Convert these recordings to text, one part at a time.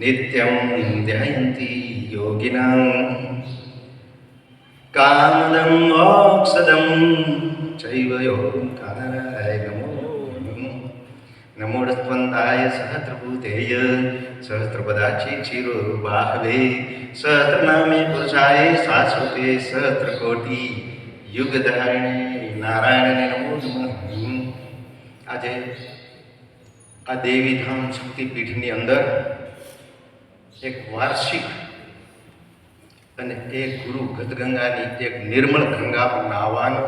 നിത്യം ധ്യയന്തി യോഗിനാം കാമദം മോക്ഷദം ചൈവയോ കാരായ നമോ नमोस्तवंताय सहस्रभूतेय सहस्रपदाची चिरोबाहवे सहस्रनामे पुरुषाय शाश्वते सहस्रकोटी युगधारिणे नारायणे नमो नमः આજે આ દેવીધામ શક્તિપીઠની અંદર એક વાર્ષિક અને એક ગુરુ ગદગંગાની એક નિર્મળ ગંગામાં નાહવાનો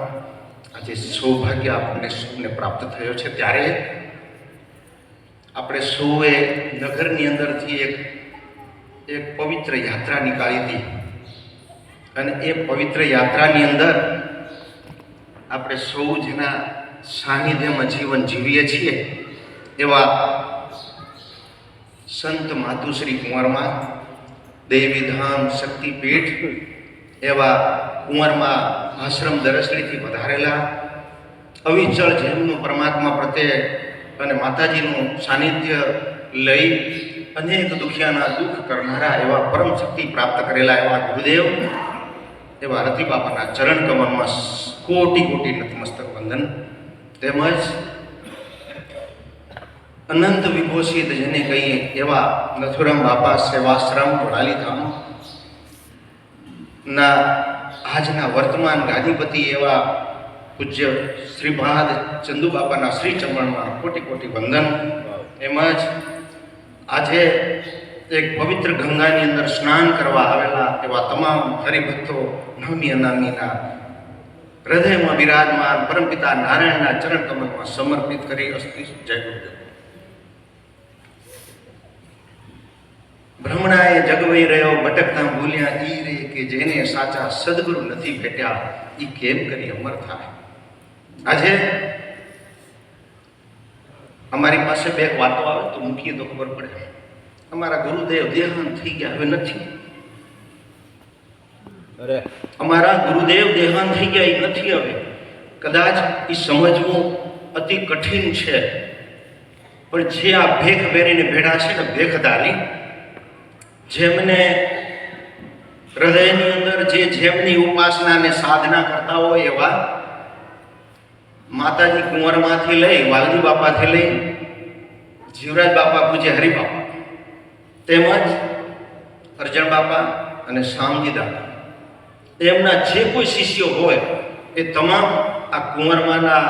આજે સૌભાગ્ય આપણને સૌને પ્રાપ્ત થયો છે. ત્યારે આપણે સૌએ નગરની અંદરથી એક એક પવિત્ર યાત્રા નીકાળી હતી. અને એ પવિત્ર યાત્રાની અંદર આપણે સૌ જેના સાનિધ્યમાં જીવન જીવીએ છીએ. એવા સંત માતુશ્રી કુંવરમાં દેવીધામ શક્તિપીઠ એવા કુંવરમાં આશ્રમ દરસડીથી વધારેલા અવિચળ જેમનું પરમાત્મા પ્રત્યે અને માતાજીનું સાનિધ્ય લઈ અનેક દુખિયાના દુઃખ કરનારા એવા પરમ શક્તિ પ્રાપ્ત કરેલા એવા ગુરુદેવ, એવા રતિ બાપાના ચરણ કમળમાં કોટી કોટી નતમસ્તક વંદન તેમજ અનંત વિભૂષિત જેને કહીએ એવા નથુરામ બાપા સેવાશ્રમ વડાલીધામ ના, આજના વર્તમાન ગાદીપતિ એવા પૂજ્ય શ્રીપાદ ચંદુ બાપાના શ્રી ચમણમાં કોટી કોટી વંદન. એમ જ આજે એક પવિત્ર ગંગાની અંદર સ્નાન કરવા આવેલા એવા તમામ હરિભક્તો નામી અનામીના હૃદયમાં બિરાજમાન પરમપિતા નારાયણના ચરણ કમલમાં સમર્પિત કરી અસ્તિ જય ગુરુદેવ. ભ્રમણાએ જગવાઈ રહ્યો ભટકતા ભૂલ્યા ઈ રે કે જેને સાચા સદગુરુ નથી ભેટ્યા ઈ કેમ કરી અમર થાય? આજે અમારી પાસે બે વાતો આવે તો મૂકીએ તો ખબર પડે. અમારા ગુરુદેવ દેહાંત થઈ ગયા હવે નથી. અરે. અમારા ગુરુદેવ દેહાંત થઈ ગયા એ નથી હવે. કદાચ એ સમજવું અતિ કઠિન છે. પણ જે આ ભેખ પહેરીને ભેડા છે ને ભેખદારી જેમને હૃદયની અંદર જે જેમની ઉપાસના અને સાધના કરતા હોય એવા માતાજી કુંવરમાંથી લઈ, વાલજી બાપાથી લઈ, જીવરાજ બાપા પૂજ્ય હરિબાપા તેમજ અર્જણ બાપા અને શામજી દાદા. એમના જે કોઈ શિષ્યો હોય એ તમામ આ કુંવરમાના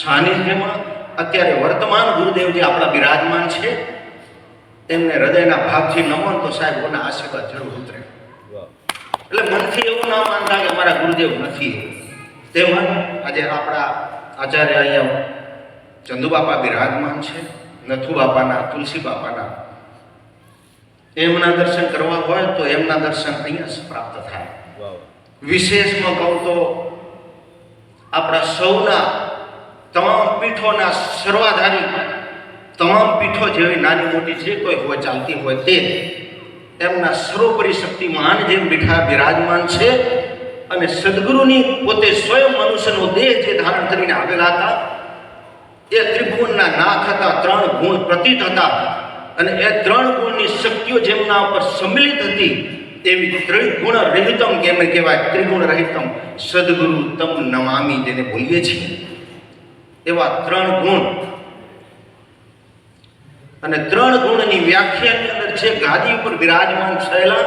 સાનિધ્યમાં અત્યારે વર્તમાન ગુરુદેવ જે આપણા બિરાજમાન છે એમને હૃદયના ભાવથી નમન તો સાહેબ, ઓના આશીર્વાદ જરૂર ઉતરે. એટલે મનથી એવું ના માનતા કે અમારા ગુરુદેવ નથી. તેમજ આજે આપણા આચાર્ય અહીંયા ચંદુ બાપા બિરાજમાન છે, નથુ બાપાના, તુલસી બાપાના. એમના દર્શન કરવા હોય તો એમના દર્શન અહીંયા પ્રાપ્ત થાય. વિશેષમાં કહું તો આપણા સૌના તમામ પીઠોના સર્વાધારી તમામ પીઠો જેવી નાની મોટી જે કોઈ હોય, ચાલતી હોય તે એમના સર્વોપરી શક્તિમાન જે મીઠા બિરાજમાન છે અને સદગુરુની પોતે સ્વયં મનુષ્યનો દેહ જે ધારણ કરીને આવેલા હતા, એ ત્રિભુવનના નાથ હતા, ત્રણ ગુણ પ્રતીત હતા અને એ ત્રણ ગુણની શક્તિઓ જેમના ઉપર સંમિલિત હતી એવી ત્રિગુણ રહિતમ કેમ કહેવાય? ત્રિગુણ રહિતમ. સદગુરુ તમ નમામી જેને બોલીએ છીએ. એવા ત્રણ ગુણ અને ત્રણ ગુણની વ્યાખ્યાની અંદર છે ગાદી ઉપર બિરાજમાન થયેલા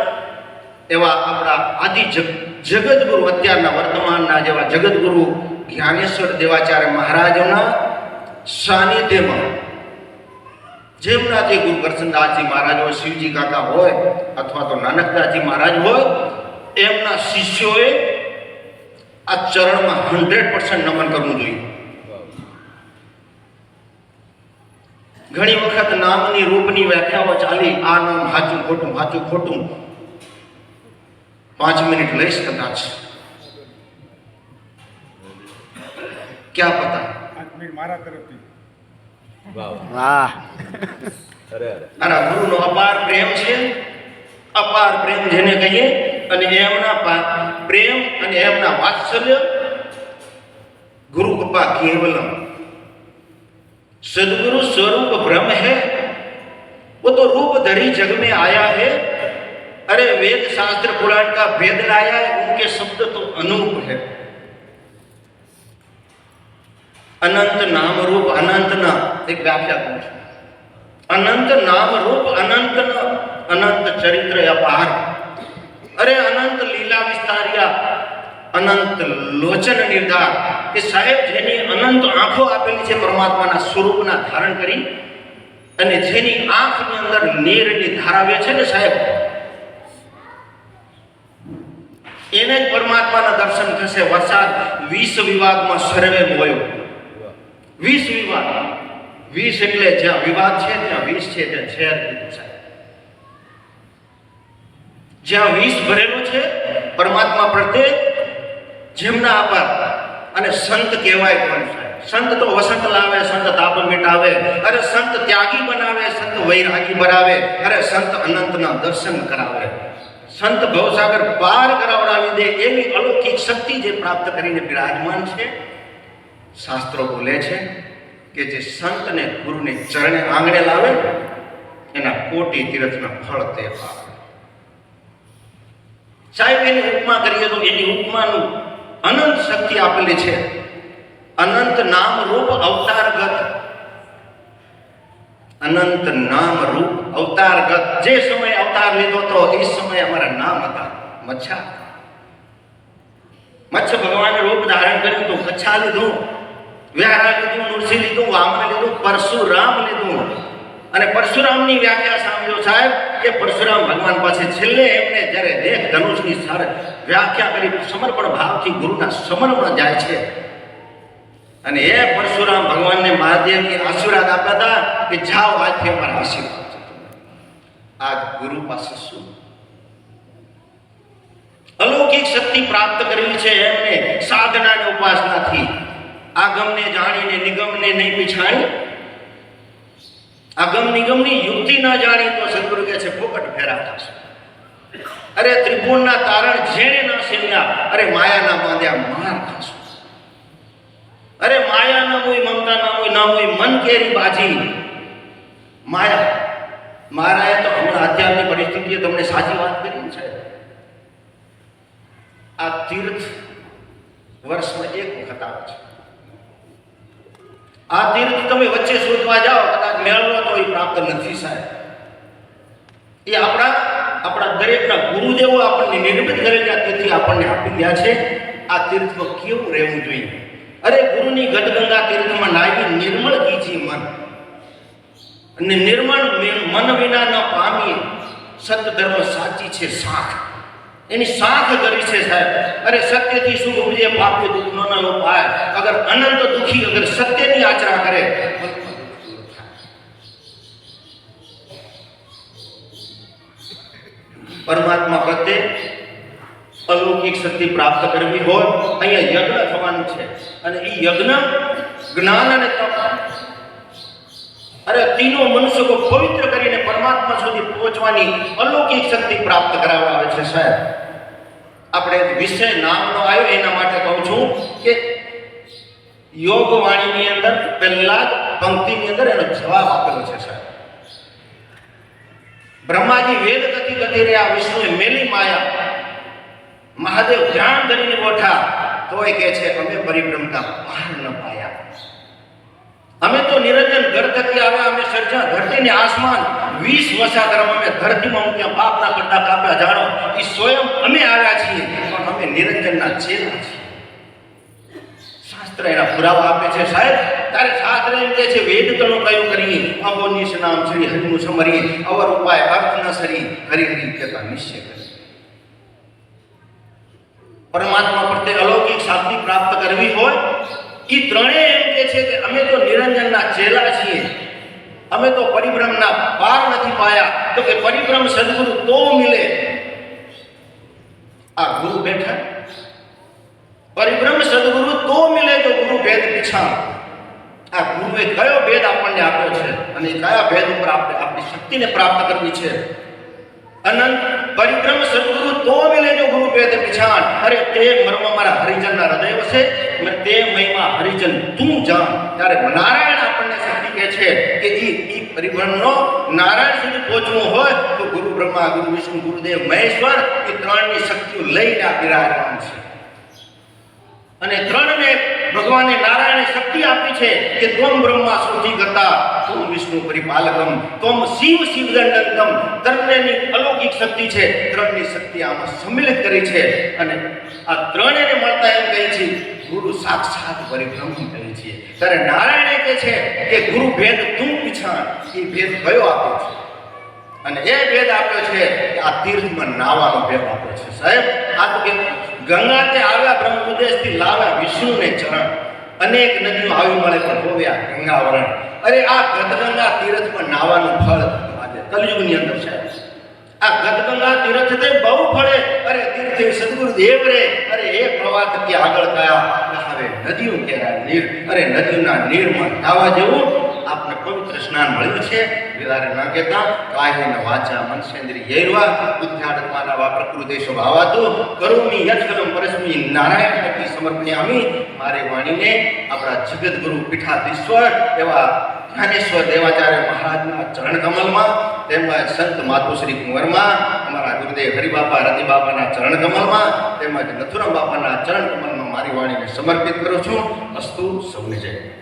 એવા આપણા આદિ જગ જગતગુરુ અત્યારના વર્તમાનના જેવા જગતગુરુ જ્ઞાનેશ્વર દેવાચાર્ય મહારાજના સાનિધ્યમાં જેમના જે ગુરુ કરશનદાસજી મહારાજ હોય, શિવજી કાકા હોય અથવા તો નાનકદાસજી મહારાજ હોય, એમના શિષ્યોએ આ ચરણમાં હંડ્રેડ પર્સન્ટ નમન કરવું જોઈએ વાહ ઘણી વખત નામની રૂપની વ્યાખ્યાઓ ચાલી આ નામ સાચું ખોટું સાચું ખોટું. પાંચ મિનિટ લઈશ કદાચ. ક્યાં પતા? પાંચ મિનિટ મારા તરફથી. વાહ. વાહ. અરે અરે. ગુરુનો અપાર પ્રેમ છે. અપાર પ્રેમ જેને કહીએ અને એમના પ્રેમ અને એમના વાત્સલ્ય ગુરુ કૃપા કેવલમ सदगुरु स्वरूप ब्रह्म है। वो तो रूप धरी जग में आया है। अरे वेद शास्त्र पुराण का वेद लाया है, उनके शब्द तो अनूप है। अनंत नाम रूप अनंत न, एक व्याख्या अनंत नाम रूप अनंत न, अनंत चरित्र अपार। अरे अनंत लीला विस्तार या अनंत लोचन निर्धार। કે સાહેબ, જેની અનંત આંખો આપેલી છે પરમાત્માના સ્વરૂપના ધારણ કરી અને જેની આંખની અંદર નીરની ધારાવે છે ને સાહેબ, એને જ પરમાત્માના દર્શન થશે. વરસાદ વીસ વિવાદમાં સર્વે મોયો. વીસ વિવાદ. વીસ એટલે જ્યાં વિવાદ છે, ત્યાં વીસ છે, ત્યાં કીધું સાહેબ. જ્યાં વીસ ભરેલું છે, પરમાત્મા પ્રત્યે જેમના આભાર અને સંત કહેવાય પણ સંત તો વસંત લાવે, સંત તાપ મિટાવે અરે સંત ત્યાગી બનાવે, સંત વૈરાગી બનાવે. અરે સંત અનંતના દર્શન કરાવે. સંત ભવસાગર પાર કરાવડાવી દે એવી અલૌકિક શક્તિ જે પ્રાપ્ત કરીને બિરાજમાન છે, શાસ્ત્રો બોલે છે કે જે સંતને ગુરુને ચરણે આંગણે લાવે, એના કોટી તીર્થના ફળ તે પાવે. સાહેબ, એની ઉપમા કરીએ તો એની ઉપમાનું અનંત શક્તિ આપેલી છે. અનંત નામ રૂપ અવતારગત. અનંત નામ રૂપ અવતારગત. જે સમયે અવતાર લીધો તો એ સમયે અમારા નામ હતા. મચ્છા. મચ્છ ભગવાન રૂપ ધારણ કર્યું તો કચ્છા લીધું. વ્યારા લીધું, નૃસિંહ લીધું, વામન લીધું, પરશુરામ લીધું. અને પરશુરામની વ્યાખ્યા સાંભળ્યો સાહેબ, કે પરશુરામ ભગવાન પાસે છેલ્લે એમને જ્યારે દેહ ધનુષની સર વ્યાખ્યા કરી સમર્પણ ભાવથી ગુરુના સમર્પણ જાય છે. અને એ પરશુરામ ભગવાનને મહાદેવની આશીર્વાદ આપ્યા હતા કે જાઓ આજથી અમારા આશીર્વાદ આજ ગુરુ પાસે શું? અલૌકિક શક્તિ પ્રાપ્ત કરવી છે એમને સાધના અને ઉપાસનાથી. આગમને જાણીને નિગમને નહીં પીછાણી આગમ નિગમની યુક્તિ ન જાણી તો સદગુરુ કહે છે, ફોકટ ફેરા થશે. અરે ત્રિભુવનના તારણ જેણે ન સેવ્યા અરે માયાના બાંધ્યા માર થશે અરે માયા ન હોય મમતા ન હોય ન હોય મન કેરી બાજી. માયા, મારાએ તો હમણાં અત્યારની પરિસ્થિતિએ તમને સાચી વાત કરી છે. આ તીર્થ વર્ષમાં એક વખત આવે છે. આ તીર્થ તમે વચ્ચે શોધવા જાઓ, કદાચ મેળવો તો એ પ્રાપ્ત નથી સાહેબ. એ આપણા આપણા દરેકના ગુરુદેવો આપણને નિર્મિત કરેલા તેથી આપણને આપી ગયા છે. આ તીર્થમાં કેવું રહેવું જોઈએ? અરે ગુરુની ગઢગંગા તીર્થમાં નાહી નિર્મળ કીજી મન. અને નિર્મળ મન વિના ન પામીએ સત ધર્મ સાચી છે શાખ એની શાખ કરી છે સાહેબ અરે સત્યથી સુખ ઉપજે પાપ્ય દુઃખ નો ના ઉપાય અગર અનંત દુખી અગર સત્યની આચરા કરે પરમાત્મા પ્રત્યે અલૌકિક શક્તિ પ્રાપ્ત કરવી હોય અહીંયા યજ્ઞ થવાનું છે અને એ યજ્ઞ જ્ઞાન અને તપ અરે તીનો મનુષ્ય કો પવિત્ર કરીને પરમાત્મા સુધી પહોંચવાની અલૌકિક શક્તિ પ્રાપ્ત કરાવવા આવે છે, સાહેબ. આપણે વિષય નામનો આવ્યો, એના માટે કહું છું કે યોગ વાણીની અંદર, પહેલા પંક્તિની અંદર એનો જવાબ આપેલો છે, સાહેબ. બ્રહ્માજી વેદ ગતિ ગતિ રહ્યા, વિષ્ણુએ મેલી માયા. મહાદેવ ધ્યાન કરીને બેઠા. તોય કે છે, અમે પરિભ્રમતા બહાર ન પાયા અમે તો નિરંજન ઘર થકી આવ્યા, અમે સર્જા ધરતીને આસમાન વીસ વર્ષા ધર્મ અમે ધરતીમાં મૂક્યા, પાપના કરતા કાપ્યા. જાણો એ સ્વયં અમે આવ્યા છીએ, પણ અમે નિરંજનના ચેલા છીએ. શાસ્ત્ર એના પુરાવા આપે છે. સાહેબ, તારે શાસ્ત્ર એમ કહે છે વેદ તણો કયું કરીએ? અવો નામ શ્રી હરિનું સમરીએ, અવર ઉપાય અર્થ ન સરી હરિ હરિ કહેતા નિશ્ચય કરી. પરમાત્મા પ્રત્યે અલૌકિક શાંતિ પ્રાપ્ત કરવી હોય એ ત્રણેય એમ કે છે કે અમે તો નિરંજનના ચેલા છીએ. અમે તો પરિભ્રમના પાર નથી પાયા. તો કે પરિભ્રમ સદગુરુ તો મિલે? આ ગુરુ બેઠા. પરિભ્રમ સદગુરુ તો મિલે જો ગુરુ ભેદ પીછા. આ ગુરુએ કયો ભેદ આપણને આપ્યો છે? અને કયા ભેદ ઉપર આપણે આપણી શક્તિને પ્રાપ્ત કરવી છે? અનંત પરિક્રમ સદગુરુ તો મિલે જો ગુરુ ભેદ પીછાણ અરે તે મર્મ મારા હરિજનના હૃદય વસે. તે મહિમા હરિજન તું જાણ. ત્યારે નારાયણ આપણને છે કે એ ઈ પરિભ્રમણનો નારાયણ સુધી પહોંચવું હોય તો ગુરુ બ્રહ્મા, ગુરુ વિષ્ણુ, ગુરુદેવ, મહેશ્વર એ ત્રણની શક્તિઓ લઈને આ બિરાજમાન છે. અને ત્રણને ભગવાને નારાયણે શક્તિ આપી છે કે ત્વમ બ્રહ્મા સૃષ્ટિ કરતા તું વિષ્ણુ પરિપાલકમ, ત્વમ શિવ શિવદંડકમ ત્રણેની અલૌકિક શક્તિ છે, ત્રણની શક્તિ આમાં સંમિલિત કરી છે અને આ ત્રણેને મળતા એમ કહે છે, ગુરુ સાક્ષાત પરિભ્રમ કહે છે. ત્યારે નારાયણે કહે છે કે ગુરુ ભેદ તું પીછાણ, એ ભેદ કયો આપ્યો છે? અને એ ભેદ આપ્યો છે કે આ તીર્થમાં નાવાનો ભેદ આપ્યો છે. સાહેબ, આ તો કે ગંગા તે આવ્યા બ્રહ્મ ઉદેશથી લાવ્યા વિષ્ણુને ચરણ. અનેક નદીઓ આવી મળે પણ હોવ્યા ગંગાવરણ. અરે આ ગદગંગા તીર્થમાં નાવાનું ફળ આજે કલયુગની અંદર છે. આ ગદગંગા તીર્થ તે બહુ ફળે. અરે તીર્થે સદગુરુ દેવ રે. અરે એ પ્રવાહ કે આગળ ગયા હવે નદીઓ કેરા નીર. અરે નદીના નીરમાં નાવા જેવું આપને પવિત્ર સ્નાન મળ્યું છે. વિવારે ના કહેતા, કાયેન વાચા મનસેન્દ્રી યૈર્વા બુદ્ધ્યાત્માના વા પ્રકૃતિ સ્વભાવાતો કરોમી યત્કરમ પરસ્મી નારાયણ પ્રતિ સમર્પણ્યામી મારી વાણીને આપણા જગતગુરુ પીઠાધીશ્વર એવા જ્ઞાનેશ્વર દેવાચાર્ય મહારાજના ચરણ કમલમાં તેમજ સંત માતુશ્રી કુંવરમાં, અમારા ગુરુદેવ હરિબાપા રતિબાપાના ચરણ કમલમાં તેમજ નથુરામ બાપાના ચરણ કમલમાં મારી વાણીને સમર્પિત કરું છું. અસ્તુ સૌને જય.